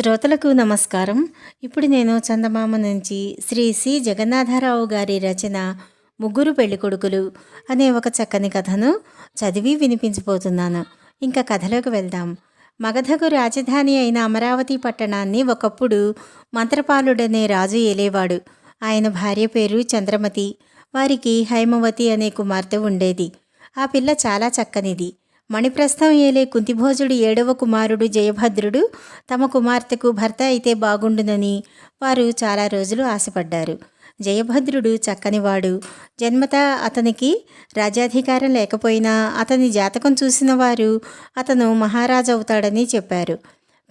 శ్రోతలకు నమస్కారం. ఇప్పుడు నేను చందమామ నుంచి శ్రీ సి. జగన్నాథరావు గారి రచన ముగ్గురు పెళ్ళికొడుకులు అనే ఒక చక్కని కథను చదివి వినిపించబోతున్నాను ఇంకా కథలోకి వెళ్దాం. మగధకు రాజధాని అయిన అమరావతి పట్టణాన్ని ఒకప్పుడు మంత్రపాలుడనే రాజు ఏలేవాడు. ఆయన భార్య పేరు చంద్రమతి. వారికి హైమవతి అనే కుమార్తె ఉండేది. ఆ పిల్ల చాలా చక్కనిది. మణిప్రస్థం ఏలే కుంతిభోజుడు ఏడవ కుమారుడు జయభద్రుడు తమ కుమార్తెకు భర్త అయితే బాగుండునని వారు చాలా రోజులు ఆశపడ్డారు. జయభద్రుడు చక్కనివాడు. జన్మత అతనికి రాజ్యాధికారం లేకపోయినా అతని జాతకం చూసిన వారు అతను మహారాజు అవుతాడని చెప్పారు.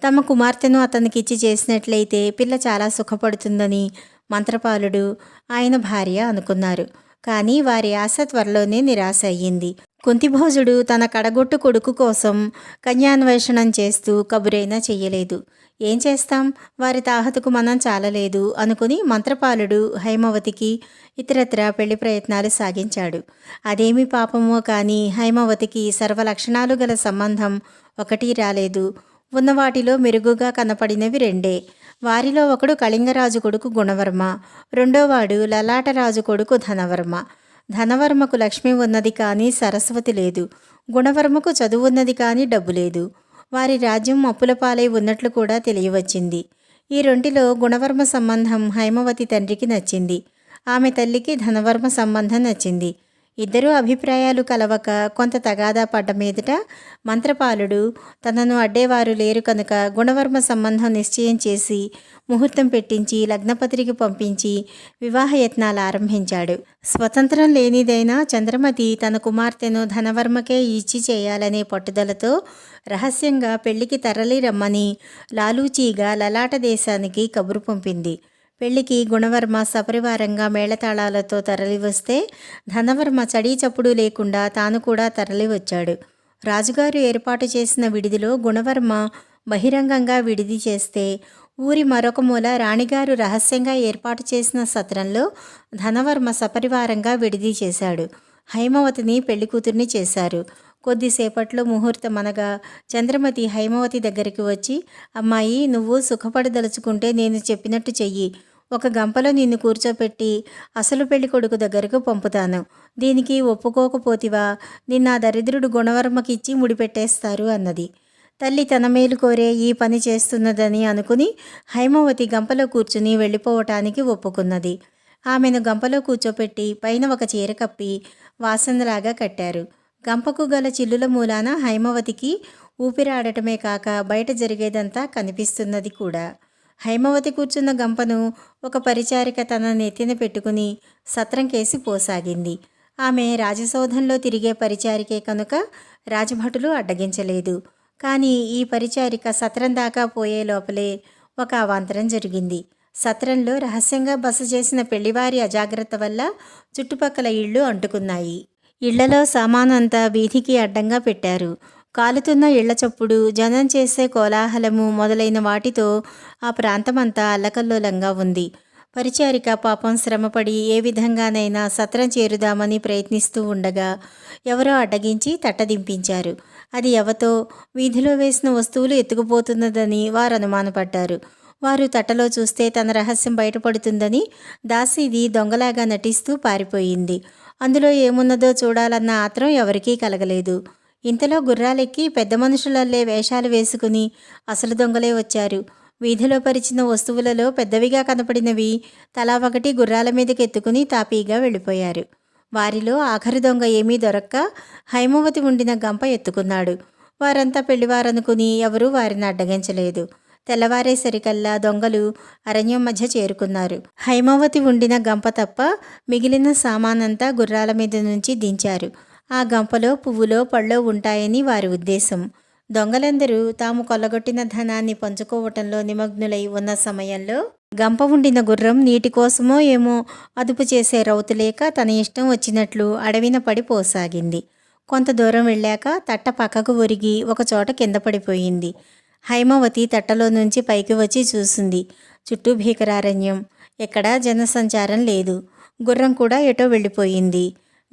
తమ కుమార్తెను అతనికిచ్చి చేసినట్లయితే పిల్ల చాలా సుఖపడుతుందని మంత్రపాలుడు ఆయన భార్య అనుకున్నారు. కానీ వారి ఆశ త్వరలోనే నిరాశ అయ్యింది. కుంతిభోజుడు తన కడగొట్టు కొడుకు కోసం కన్యాన్వేషణం చేస్తూ కబురైనా చెయ్యలేదు. ఏం చేస్తాం? వారి తాహతుకు మనం చాలలేదు అనుకుని మంత్రపాలుడు హైమవతికి ఇతరత్ర పెళ్ళి ప్రయత్నాలు సాగించాడు. అదేమి పాపమో కానీ హైమవతికి సర్వలక్షణాలు గల సంబంధం ఒకటి రాలేదు. ఉన్న వాటిలో మెరుగుగా కనపడినవి రెండే. వారిలో ఒకడు కళింగరాజు కొడుకు గుణవర్మ రెండోవాడు లలాటరాజు కొడుకు ధనవర్మ. ధనవర్మకు లక్ష్మి ఉన్నది కానీ సరస్వతి లేదు. గుణవర్మకు చదువు ఉన్నది కానీ డబ్బు లేదు. వారి రాజ్యం అప్పుల పాలై ఉన్నట్లు కూడా తెలియవచ్చింది. ఈ రెంటిలో గుణవర్మ సంబంధం హైమవతి తండ్రికి నచ్చింది. ఆమె తల్లికి ధనవర్మ సంబంధం నచ్చింది. ఇద్దరూ అభిప్రాయాలు కలవక కొంత తగాదా పడ్డ మీదట మంత్రపాలుడు తనను అడ్డేవారు లేరు కనుక గుణవర్మ సంబంధం నిశ్చయం చేసి ముహూర్తం పెట్టించి లగ్నపత్రిక పంపించి వివాహ యత్నాలు ఆరంభించాడు. స్వతంత్రం లేనిదైనా చంద్రమతి తన కుమార్తెను ధనవర్మకే ఇచ్చి చేయాలనే పట్టుదలతో రహస్యంగా పెళ్ళికి తరలి రమ్మని లాలూచీగా లలాట దేశానికి కబురు పంపింది. పెళ్ళికి గుణవర్మ సపరివారంగా మేళతాళాలతో తరలివస్తే ధనవర్మ చడీ చప్పుడు లేకుండా తాను కూడా తరలివచ్చాడు. రాజుగారు ఏర్పాటు చేసిన విడిదిలో గుణవర్మ బహిరంగంగా విడిది చేస్తే ఊరి మరొక మూల రాణిగారు రహస్యంగా ఏర్పాటు చేసిన సత్రంలో ధనవర్మ సపరివారంగా విడిది చేశాడు. హైమవతిని పెళ్ళి కూతుర్ని చేశారు. కొద్దిసేపట్లో ముహూర్తం అనగా చంద్రమతి హైమవతి దగ్గరికి వచ్చి అమ్మాయి నువ్వు సుఖపడదలుచుకుంటే నేను చెప్పినట్టు చెయ్యి. ఒక గంపలో నిన్ను కూర్చోపెట్టి అసలు పెళ్ళి కొడుకు దగ్గరకు పంపుతాను. దీనికి ఒప్పుకోకపోతివా? నిన్న దరిద్రుడు గుణవర్మకిచ్చి ముడిపెట్టేస్తారు అన్నది. తల్లి తన మేలు కోరే ఈ పని చేస్తున్నదని అనుకుని హైమవతి గంపలో కూర్చుని వెళ్ళిపోవటానికి ఒప్పుకున్నది. ఆమెను గంపలో కూర్చోపెట్టి పైన ఒక చీర కప్పి వాసనలాగా కట్టారు. గంపకు గల చిల్లుల మూలాన హైమవతికి ఊపిరాడటమే కాక బయట జరిగేదంతా కనిపిస్తున్నది కూడా. హైమవతి కూర్చున్న గంపను ఒక పరిచారిక తన నెత్తిన పెట్టుకుని సత్రం కేసి పోసాగింది. ఆమె రాజసౌధంలో తిరిగే పరిచారికే కనుక రాజభటులు అడ్డగించలేదు. కానీ ఈ పరిచారిక సత్రం దాకా పోయే లోపలే ఒక అవాంతరం జరిగింది. సత్రంలో రహస్యంగా బస చేసిన పెళ్ళివారి అజాగ్రత్త వల్ల చుట్టుపక్కల ఇళ్ళు అంటుకున్నాయి. ఇళ్ళలో సామానంతా వీధికి అడ్డంగా పెట్టారు. కాలుతున్న ఇళ్ళ చప్పుడు జనం చేసే కోలాహలము మొదలైన వాటితో ఆ ప్రాంతమంతా అల్లకల్లోలంగా ఉంది. పరిచారిక పాపం శ్రమపడి ఏ విధంగానైనా సత్రం చేరుదామని ప్రయత్నిస్తూ ఉండగా ఎవరో అడ్డగించి తట్టదింపించారు. అది ఎవతో? వీధిలో వేసిన వస్తువులు ఎత్తుకుపోతున్నదని వారు అనుమానపడ్డారు. వారు తట్టలో చూస్తే తన రహస్యం బయటపడుతుందని దాసీది దొంగలాగా నటిస్తూ పారిపోయింది. అందులో ఏమున్నదో చూడాలన్న ఆత్రం ఎవరికీ కలగలేదు. ఇంతలో గుర్రాలెక్కి పెద్ద మనుషులల్లే వేషాలు వేసుకుని అసలు దొంగలే వచ్చారు. వీధిలో పరిచిన వస్తువులలో పెద్దవిగా కనపడినవి తలా ఒకటి గుర్రాల మీదకి ఎత్తుకుని తాపీగా వెళ్ళిపోయారు. వారిలో ఆఖరి దొంగ ఏమీ దొరక్క హైమవతి ఉండిన గంప ఎత్తుకున్నాడు. వారంతా పెళ్ళివారనుకుని ఎవరూ వారిని అడ్డగించలేదు. తెల్లవారేసరికల్లా దొంగలు అరణ్యం మధ్య చేరుకున్నారు. హైమవతి ఉండిన గంప తప్ప మిగిలిన సామానంతా గుర్రాల మీద నుంచి దించారు. ఆ గంపలో పువ్వులో పళ్ళో ఉంటాయని వారి ఉద్దేశం. దొంగలందరూ తాము కొల్లగొట్టిన ధనాన్ని పంచుకోవటంలో నిమగ్నులై ఉన్న సమయంలో గంప ఉండిన గుర్రం నీటి కోసమో ఏమో అదుపు చేసే రౌతు లేక తన ఇష్టం వచ్చినట్లు అడవిన పడి పోసాగింది. కొంత దూరం వెళ్ళాక తట్ట పక్కకు ఒరిగి ఒకచోట కింద పడిపోయింది. హైమవతి తట్టలో నుంచి పైకి వచ్చి చూసింది. చుట్టూ భీకరారణ్యం. ఎక్కడా జనసంచారం లేదు. గుర్రం కూడా ఎటో వెళ్ళిపోయింది.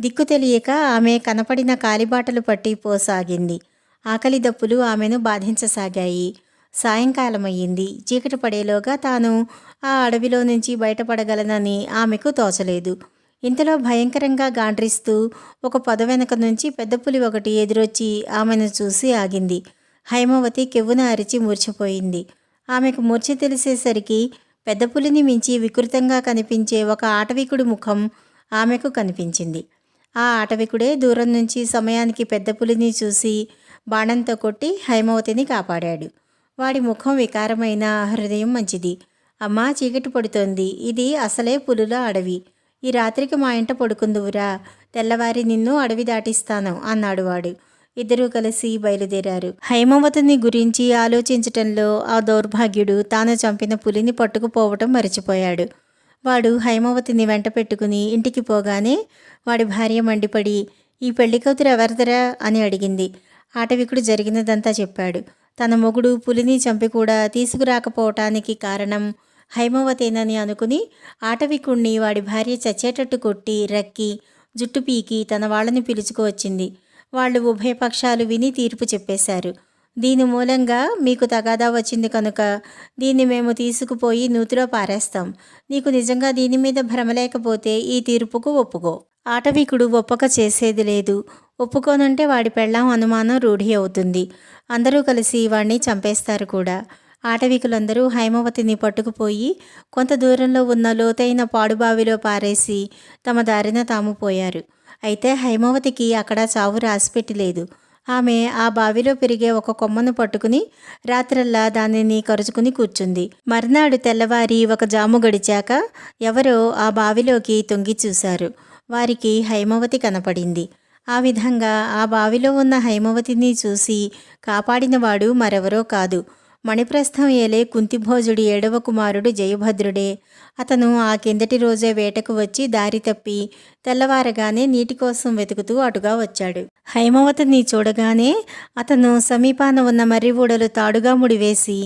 దిక్కు తెలియక ఆమె కనపడిన కాలిబాటలు పట్టి పోసాగింది. ఆకలి దప్పులు ఆమెను బాధించసాగాయి. సాయంకాలమయ్యింది. చీకటి పడేలోగా తాను ఆ అడవిలో నుంచి బయటపడగలనని ఆమెకు తోచలేదు. ఇంతలో భయంకరంగా గాండ్రిస్తూ ఒక పొద వెనక నుంచి పెద్ద పులి ఒకటి ఎదురొచ్చి ఆమెను చూసి ఆగింది. హైమవతి కెవ్వున అరిచి మూర్చిపోయింది. ఆమెకు మూర్ఛ తెలిసేసరికి పెద్ద పులిని మించి వికృతంగా కనిపించే ఒక ఆటవికుడి ముఖం ఆమెకు కనిపించింది. ఆ అటవికుడే దూరం నుంచి సమయానికి పెద్ద పులిని చూసి బాణంతో కొట్టి హైమవతిని కాపాడాడు. వాడి ముఖం వికారమైన హృదయం మంచిది. అమ్మా చీకటి పడుతోంది. ఇది అసలే పులుల అడవి. ఈ రాత్రికి మా ఇంట పడుకుందువురా. తెల్లవారి నిన్ను అడవి దాటిస్తాను అన్నాడు వాడు. ఇద్దరూ కలిసి బయలుదేరారు. హైమవతిని గురించి ఆలోచించటంలో ఆ దౌర్భాగ్యుడు తాను చంపిన పులిని పట్టుకుపోవటం మరిచిపోయాడు. వాడు హైమవతిని వెంట పెట్టుకుని ఇంటికి పోగానే వాడి భార్య మండిపడి ఈ పెళ్ళి కూతురు ఎవరిదరా? అని అడిగింది. ఆటవికుడు జరిగినదంతా చెప్పాడు. తన మొగుడు పులిని చంపి కూడా తీసుకురాకపోవటానికి కారణం హైమవతేనని అనుకుని ఆటవికుణ్ణి వాడి భార్య చచ్చేటట్టు కొట్టి రక్కి జుట్టు పీకి తన వాళ్ళని పిలుచుకువచ్చింది. వాళ్ళు ఉభయ పక్షాలు విని తీర్పు చెప్పేశారు. దీని మూలంగా మీకు తగాదా వచ్చింది కనుక దీన్ని మేము తీసుకుపోయి నూతిలో పారేస్తాం. నీకు నిజంగా దీని మీద భ్రమ లేకపోతే ఈ తీర్పుకు ఒప్పుకో. ఆటవికుడు ఒప్పక చేసేది లేదు. ఒప్పుకోనంటే వాడి పెళ్ళాం అనుమానం రూఢి అవుతుంది. అందరూ కలిసి వాణ్ణి చంపేస్తారు కూడా. ఆటవికులందరూ హైమవతిని పట్టుకుపోయి కొంత దూరంలో ఉన్న లోతైన పాడుబావిలో పారేసి తమ దారిన తాము పోయారు. అయితే హైమవతికి అక్కడ చావు రాసిపెట్టి లేదు. ఆమె ఆ బావిలో పెరిగే ఒక కొమ్మను పట్టుకుని రాత్రల్లా దానిని కరుచుకుని కూర్చుంది. మర్నాడు తెల్లవారి ఒక జాము గడిచాక ఎవరో ఆ బావిలోకి తొంగి చూశారు. వారికి హైమవతి కనపడింది. ఆ విధంగా ఆ బావిలో ఉన్న హైమవతిని చూసి కాపాడినవాడు మరెవరో కాదు. మణిప్రస్థం ఏలే కుంతిభోజుడి ఏడవ కుమారుడు జయభద్రుడే. అతను ఆ కిందటి రోజే వేటకు వచ్చి దారి తప్పి తెల్లవారగానే నీటి కోసం వెతుకుతూ అటుగా వచ్చాడు. హైమవతిని చూడగానే అతను సమీపాన ఉన్న మర్రి ఊడలు తాడుగా ముడివేసి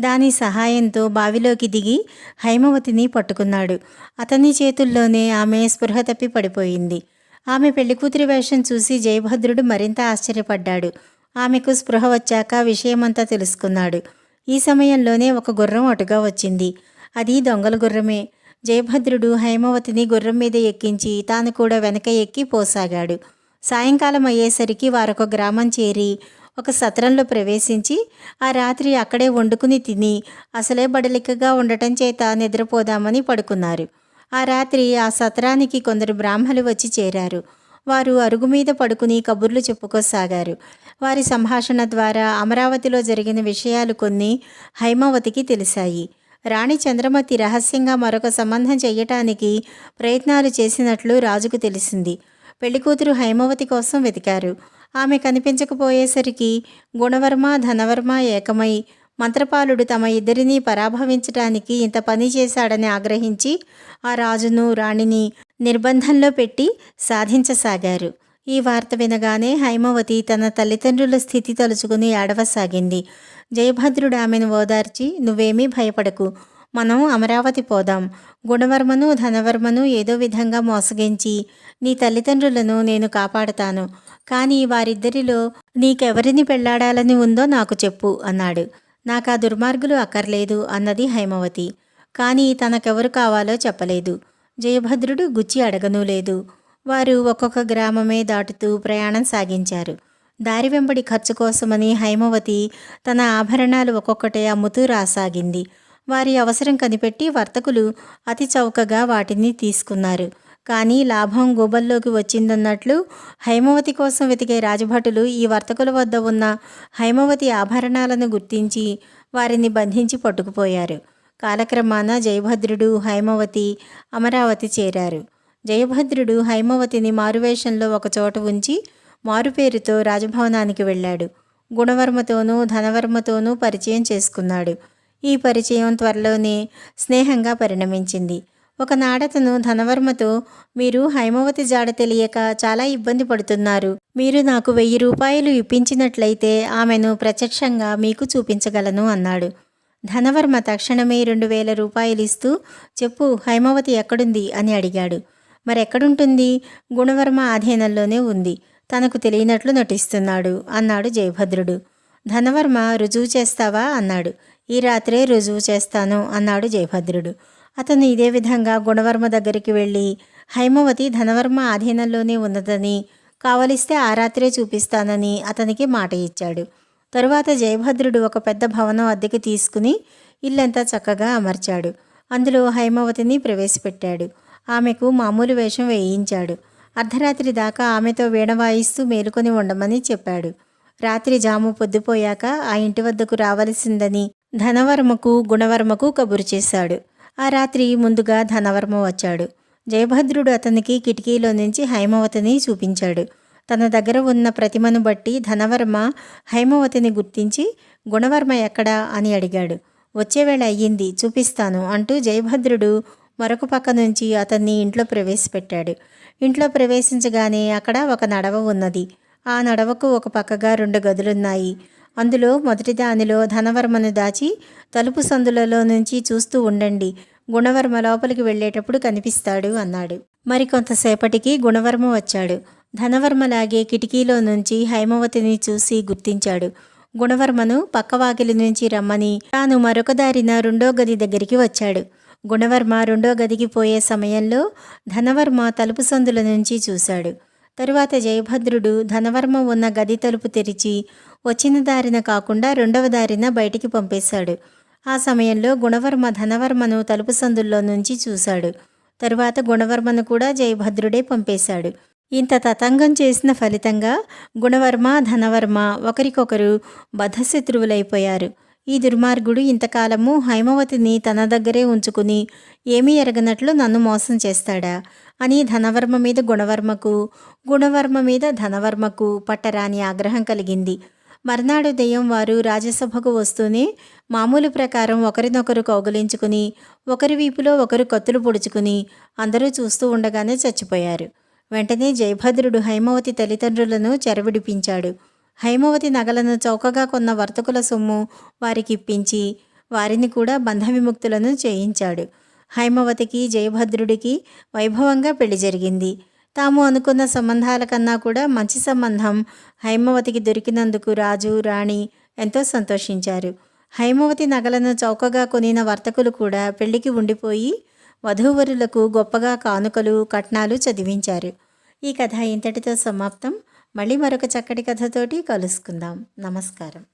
దాని సహాయంతో బావిలోకి దిగి హైమవతిని పట్టుకున్నాడు. అతని చేతుల్లోనే ఆమె స్పృహ తప్పి పడిపోయింది. ఆమె పెళ్ళికూతురి వేషం చూసి జయభద్రుడు మరింత ఆశ్చర్యపడ్డాడు. ఆమెకు స్పృహ వచ్చాక విషయమంతా తెలుసుకున్నాడు. ఈ సమయంలోనే ఒక గుర్రం అటుగా వచ్చింది. అది దొంగల గుర్రమే. జయభద్రుడు హైమవతిని గుర్రం మీద ఎక్కించి తాను కూడా వెనక ఎక్కి పోసాగాడు. సాయంకాలం అయ్యేసరికి వారొక గ్రామం చేరి ఒక సత్రంలో ప్రవేశించి ఆ రాత్రి అక్కడే వండుకుని తిని అసలే బడలికగా ఉండటం చేత నిద్రపోదామని పడుకున్నారు. ఆ రాత్రి ఆ సత్రానికి కొందరు బ్రాహ్మలు వచ్చి చేరారు. వారు అరుగు మీద పడుకుని కబుర్లు చెప్పుకోసాగారు. వారి సంభాషణ ద్వారా అమరావతిలో జరిగిన విషయాలు కొన్ని హైమావతికి తెలిసాయి రాణి చంద్రమతి రహస్యంగా మరొక సంబంధం చేయటానికి ప్రయత్నాలు చేసినట్లు రాజుకు తెలిసింది. పెళ్ళికూతురు హైమవతి కోసం వెతికారు. ఆమె కనిపించకపోయేసరికి గుణవర్మ ధనవర్మ ఏకమై మంత్రపాలుడు తమ ఇద్దరినీ పరాభవించటానికి ఇంత పని చేశాడని ఆగ్రహించి ఆ రాజును రాణిని నిర్బంధంలో పెట్టి సాధించసాగారు. ఈ వార్త వినగానే హైమవతి తన తల్లిదండ్రుల స్థితి తలుచుకుని ఏడవసాగింది. జయభద్రుడు ఆమెను ఓదార్చి నువ్వేమీ భయపడకు. మనం అమరావతి పోదాం. గుణవర్మను ధనవర్మను ఏదో విధంగా మోసగించి నీ తల్లిదండ్రులను నేను కాపాడతాను. కానీ వారిద్దరిలో నీకెవరిని పెళ్ళాడాలని ఉందో నాకు చెప్పు అన్నాడు. నాకు ఆ దుర్మార్గులు అక్కర్లేదు అన్నది హైమవతి. కానీ తనకెవరు కావాలో చెప్పలేదు. జయభద్రుడు గుచ్చి అడగనూ లేదు. వారు ఒక్కొక్క గ్రామమే దాటుతూ ప్రయాణం సాగించారు. దారి వెంబడి ఖర్చు కోసమని హైమవతి తన ఆభరణాలు ఒక్కొక్కటే అమ్ముతూ రాసాగింది. వారి అవసరం కనిపెట్టి వర్తకులు అతి చౌకగా వాటిని తీసుకున్నారు. కానీ లాభం గోబల్లోకి వచ్చిందన్నట్లు హైమవతి కోసం వెతికే రాజభటులు ఈ వర్తకుల వద్ద ఉన్న హైమవతి ఆభరణాలను గుర్తించి వారిని బంధించి పట్టుకుపోయారు. కాలక్రమాన జయభద్రుడు హైమవతి అమరావతి చేరారు. జయభద్రుడు హైమవతిని మారువేషంలో ఒకచోట ఉంచి మారుపేరుతో రాజభవనానికి వెళ్ళాడు. గుణవర్మతోనూ ధనవర్మతోనూ పరిచయం చేసుకున్నాడు. ఈ పరిచయం త్వరలోనే స్నేహంగా పరిణమించింది. ఒకనాడతను ధనవర్మతో మీరు హైమవతి జాడ తెలియక చాలా ఇబ్బంది పడుతున్నారు. మీరు నాకు వెయ్యి రూపాయలు ఇప్పించినట్లయితే ఆమెను ప్రత్యక్షంగా మీకు చూపించగలను అన్నాడు. ధనవర్మ తక్షణమే రెండు వేల రూపాయలు ఇస్తూ చెప్పు హైమవతి ఎక్కడుంది? అని అడిగాడు. మరెక్కడుంటుంది? గుణవర్మ ఆధీనంలోనే ఉంది. తనకు తెలియనట్లు నటిస్తున్నాడు అన్నాడు జయభద్రుడు. ధనవర్మ రుజువు చేస్తావా? అన్నాడు. ఈ రాత్రే రుజువు చేస్తాను అన్నాడు జయభద్రుడు. అతను ఇదే విధంగా గుణవర్మ దగ్గరికి వెళ్ళి హైమవతి ధనవర్మ ఆధీనంలోనే ఉన్నదని కావలిస్తే ఆ రాత్రే చూపిస్తానని అతనికి మాట ఇచ్చాడు. తరువాత జయభద్రుడు ఒక పెద్ద భవనం అద్దెకి తీసుకుని ఇల్లంతా చక్కగా అమర్చాడు. అందులో హైమవతిని ప్రవేశపెట్టాడు. ఆమెకు మామూలు వేషం వేయించాడు. అర్ధరాత్రి దాకా ఆమెతో వీణ వాయిస్తూ మేలుకొని ఉండమని చెప్పాడు. రాత్రి జాము పొద్దుపోయాక ఆ ఇంటి వద్దకు రావలసిందని ధనవర్మకు గుణవర్మకు కబురు చేశాడు. ఆ రాత్రి ముందుగా ధనవర్మ వచ్చాడు. జయభద్రుడు అతనికి కిటికీలో నుంచి హైమవతిని చూపించాడు. తన దగ్గర ఉన్న ప్రతిమను బట్టి ధనవర్మ హైమవతిని గుర్తించి గుణవర్మ ఎక్కడా? అని అడిగాడు. వచ్చేవేళ అయ్యింది చూపిస్తాను అంటూ జయభద్రుడు మరొక పక్క నుంచి అతన్ని ఇంట్లో ప్రవేశపెట్టాడు. ఇంట్లో ప్రవేశించగానే అక్కడ ఒక నడవ ఉన్నది. ఆ నడవకు ఒక పక్కగా రెండు గదులున్నాయి. అందులో మొదటి దానిలో ధనవర్మను దాచి తలుపు సందులలో నుంచి చూస్తూ ఉండండి గుణవర్మ లోపలికి వెళ్ళేటప్పుడు కనిపిస్తాడు అన్నాడు. మరి కొంతసేపటికి గుణవర్మ వచ్చాడు. ధనవర్మలాగే కిటికీలో నుంచి హైమవతిని చూసి గుర్తించాడు. గుణవర్మను పక్కవాకిలి నుంచి రమ్మని తాను మరొక దారిన రెండో గది దగ్గరికి వచ్చాడు. గుణవర్మ రెండో గదికి పోయే సమయంలో ధనవర్మ తలుపు సందుల నుంచి చూశాడు. తరువాత జయభద్రుడు ధనవర్మ ఉన్న గది తలుపు తెరిచి వచ్చిన దారిన కాకుండా రెండవ దారిన బయటికి పంపేశాడు. ఆ సమయంలో గుణవర్మ ధనవర్మను తలుపు సందుల్లో నుంచి చూశాడు. తరువాత గుణవర్మను కూడా జయభద్రుడే పంపేశాడు. ఇంత తతంగం చేసిన ఫలితంగా గుణవర్మ ధనవర్మ ఒకరికొకరు బధశత్రువులైపోయారు ఈ దుర్మార్గుడు ఇంతకాలము హైమవతిని తన దగ్గరే ఉంచుకుని ఏమీ ఎరగనట్లు నన్ను మోసం చేస్తాడా? అని ధనవర్మ మీద గుణవర్మకు గుణవర్మ మీద ధనవర్మకు పట్టరాని ఆగ్రహం కలిగింది. మర్నాడు దెయ్యం వారు రాజ్యసభకు వస్తూనే మామూలు ప్రకారం ఒకరినొకరు కౌగులించుకుని ఒకరి వీపులో ఒకరు కత్తులు పొడుచుకుని అందరూ చూస్తూ ఉండగానే చచ్చిపోయారు. వెంటనే జయభద్రుడు హైమవతి తల్లిదండ్రులను చెరవిడిపించాడు. హైమవతి నగలను చౌకగా కొన్న వర్తకుల సొమ్ము వారికి ఇప్పించి వారిని కూడా బంధవిముక్తులను చేయించాడు. హైమవతికి జయభద్రుడికి వైభవంగా పెళ్ళి జరిగింది. తాము అనుకున్న సంబంధాల కన్నా కూడా మంచి సంబంధం హైమవతికి దొరికినందుకు రాజు రాణి ఎంతో సంతోషించారు. హైమవతి నగలను చౌకగా కొనిన వర్తకులు కూడా పెళ్ళికి ఉండిపోయి వధూవరులకు గొప్పగా కానుకలు కట్నాలు చదివించారు. ఈ కథ ఇంతటితో సమాప్తం. మళ్ళీ మరొక చక్కటి కథతోటి కలుసుకుందాం. నమస్కారం.